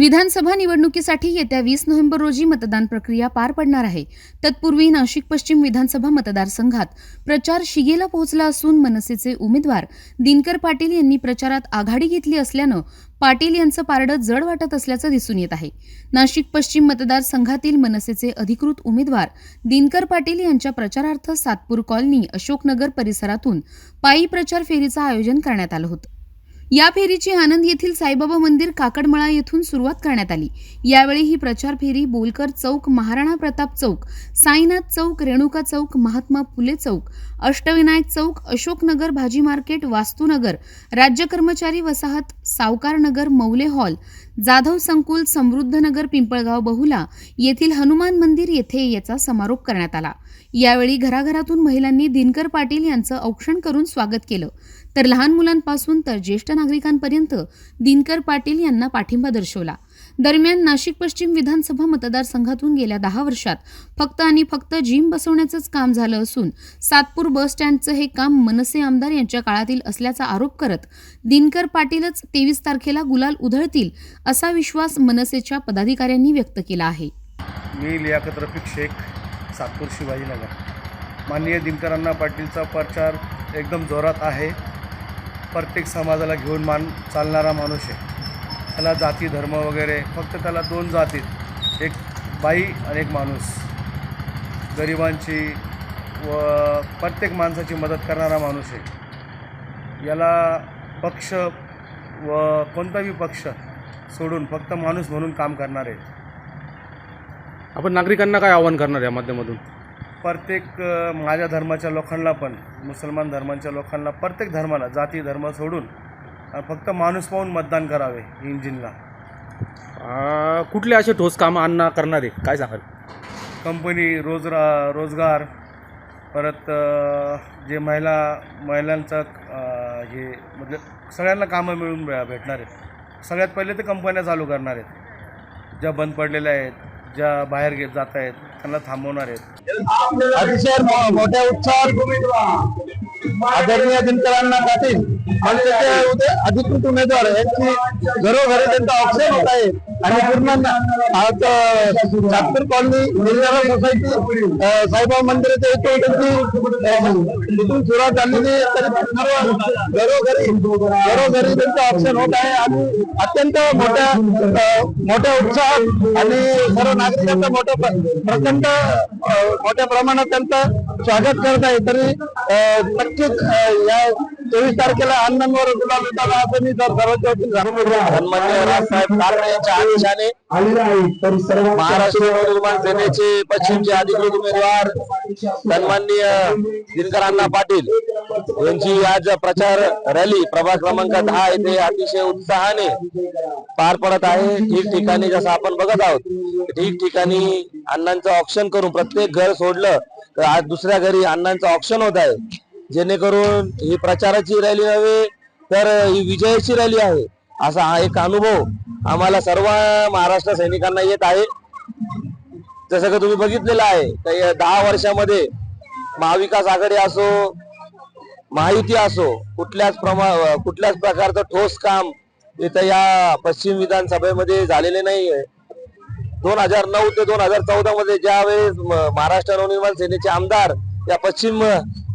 विधानसभा निवडणुकीसाठी येत्या वीस नोव्हेंबर रोजी मतदान प्रक्रिया पार पडणार आहे. तत्पूर्वी नाशिक पश्चिम विधानसभा मतदारसंघात प्रचार शिगेला पोहोचला असून मनसेचे उमेदवार दिनकर पाटील यांनी प्रचारात आघाडी घेतली असल्यानं पाटील यांचं पारडं जड वाटत असल्याचं दिसून येत आहे. नाशिक पश्चिम मतदारसंघातील मनसेचे अधिकृत उमेदवार दिनकर पाटील यांच्या प्रचारार्थ सातपूर कॉलनी अशोकनगर परिसरातून पायी प्रचार फेरीचं आयोजन करण्यात आलं होतं. या फेरीची आनंद येथील साईबाबा मंदिर काकडमळा येथून सुरुवात करण्यात आली. यावेळी ही प्रचार फेरी बोलकर चौक महाराणा प्रताप चौक साईनाथ चौक रेणुका चौक महात्मा फुले चौक अष्टविनायक चौक अशोकनगर भाजी मार्केट वास्तुनगर राज्य कर्मचारी वसाहत सावकार नगर मौले हॉल जाधव संकुल समृद्धनगर पिंपळगाव बहुला येथील हनुमान मंदिर येथे याचा समारोप करण्यात आला. यावेळी घराघरातून महिलांनी दिनकर पाटील यांचं औक्षण करून स्वागत केलं. तर लहान मुलांपासून तर ज्येष्ठ नागरिकांपर्यंत दिनकर पाटील यांना पाठिंबा दर्शवला. दरम्यान नाशिक पश्चिम विधानसभा मतदारसंघातून गेल्या दहा वर्षात फक्त आणि फक्त जिम बसवण्याचंच काम झालं असून सातपूर बस स्टँडचं हे काम मनसे आमदार यांच्या काळातील असल्याचा आरोप करत दिनकर पाटीलच तेवीस तारखेला गुलाल उधळतील असा विश्वास मनसेच्या पदाधिकाऱ्यांनी व्यक्त केला आहे. मी लियाकत रफिक शेख सातपूर शिवाजीनगर. माननीय दिनकरांना पाटीलचा प्रचार एकदम जोरात आहे. प्रत्येक समाजाला घेऊन मान चालणारा माणूस आहे. त्याला जाती धर्म वगैरे फक्त त्याला दोन जातीत एक बाई आणि एक माणूस. गरिबांची व प्रत्येक माणसाची मदत करणारा माणूस आहे. याला पक्ष व कोणताही पक्ष सोडून फक्त माणूस म्हणून काम करणार आहे. आपण नागरिकांना काय आवाहन करणार या माध्यमातून? प्रत्येक माझ्या धर्माच्या लोकांना पण मुसलमान धर्मांच्या लोकांना प्रत्येक धर्माला जाती धर्म सोडून फक्त माणूस पाहून मतदान करावे इंजिनला कुठले असे ठोस कामं करणार आहे काय सांगाल? कंपनी रोजरा रोजगार परत जे महिला महिलांचं हे म्हणजे सगळ्यांना कामं मिळून भेटणार आहेत. सगळ्यात पहिले ते कंपन्या चालू करणार आहेत. ज्या बंद पडलेल्या आहेत ज्या बाहेर घेत जात आहेत त्यांना थांबवणार आहेत. अतिशय मोठ्या उत्साहात आदरणीय दिनकरांना पाटील आणि त्याचे अधिकृत उमेदवार आहेत की घरोघरी त्यांचा ऑप्शन होत आहे. आणि पूर्ण ना- आज, नागपूर कॉलनी निर्मला सोसायटी साईबाबा मंदिराच्या इथून त्यांची तिथून सुरुवात झालेली घरोघरी घरोघरी त्यांचं ऑप्शन होत आहे आणि अत्यंत मोठ्या मोठ्या उत्साहात आणि सर्व नागरिकांचा मोठ्या प्रचंड मोठ्या प्रमाणात त्यांचं स्वागत करत आहे. तरी नक्कीच या चोवीस तारखेला अण्णांवर गुलाल उडाला असं मी तर सर्वच्या वतीने सांगू सन्मान्य राजसाहेब ठाकरे यांच्या आदेशाने महाराष्ट्र नवनिर्माण सेनेचे पश्चिमचे अधिकृत उमेदवार सन्माननीय दिनकर अण्णा पाटील यांची आज प्रचार रॅली प्रभाग क्रमांक दहा येथे अतिशय उत्साहाने पार पडत आहे. ठिकठिकाणी जसं आपण बघत आहोत ठिकठिकाणी अण्णांचं ऑप्शन करून प्रत्येक घर सोडलं तर आज दुसऱ्या घरी अण्णांचं ऑप्शन होत आहे. जेणेकरून ही प्रचाराची रॅली नव्हे तर ही विजयाची रॅली आहे असा हा एक अनुभव आम्हाला सर्व महाराष्ट्र सैनिकांना येत आहे. जसं का तुम्ही बघितलेलं आहे तर या दहा वर्षामध्ये महाविकास आघाडी असो महायुती असो कुठल्याच प्रमा कुठल्याच प्रकारचं ठोस काम इथं या पश्चिम विधानसभेमध्ये झालेले नाही आहे दोन हजार नऊ ते दोन हजार चौदा मध्ये ज्यावेळेस महाराष्ट्र नवनिर्माण सेनेचे आमदार या पश्चिम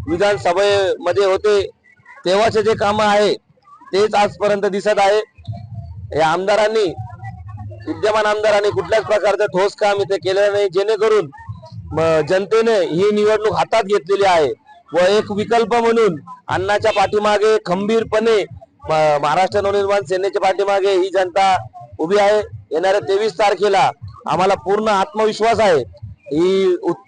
विधानसभेमध्ये होते तेव्हाचे जे काम आहे तेच आजपर्यंत दिसत आहे. या आमदारांनी विद्यमान आमदारांनी कुठल्याच प्रकारचं ठोस काम इथे केलेलं नाही. जेणेकरून म- जनतेने ही निवडणूक हातात घेतलेली आहे व एक विकल्प म्हणून अण्णाच्या पाठीमागे खंबीरपणे म- महाराष्ट्र नवनिर्माण सेनेच्या पाठीमागे ही जनता उभी आहे. येणाऱ्या तेवीस तारखेला आम्हाला पूर्ण आत्मविश्वास आहे. ही उत-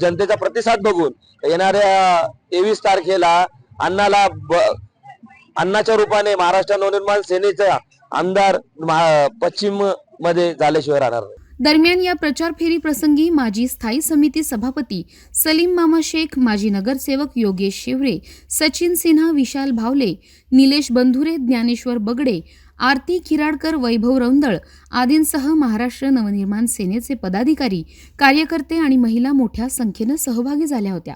जनतेचा प्रतिसाद बघून येणाऱ्या तेवीस तारखेला अण्णाला अण्णाच्या रूपाने महाराष्ट्र नवनिर्माण सेनेचा आमदार पश्चिममध्ये झाल्याशिवाय राहणार नाही. दरम्यान या प्रचार फेरी प्रसंगी माजी स्थायी समिती सभापती सलीम मामा शेख माजी नगरसेवक योगेश शेवरे सचिन सिन्हा विशाल भावले निलेश बंधुरे ज्ञानेश्वर बगडे आरती खिराडकर वैभव रौंदळ आदींसह महाराष्ट्र नवनिर्माण सेनेचे पदाधिकारी कार्यकर्ते आणि महिला मोठ्या संख्येनं सहभागी झाल्या होत्या.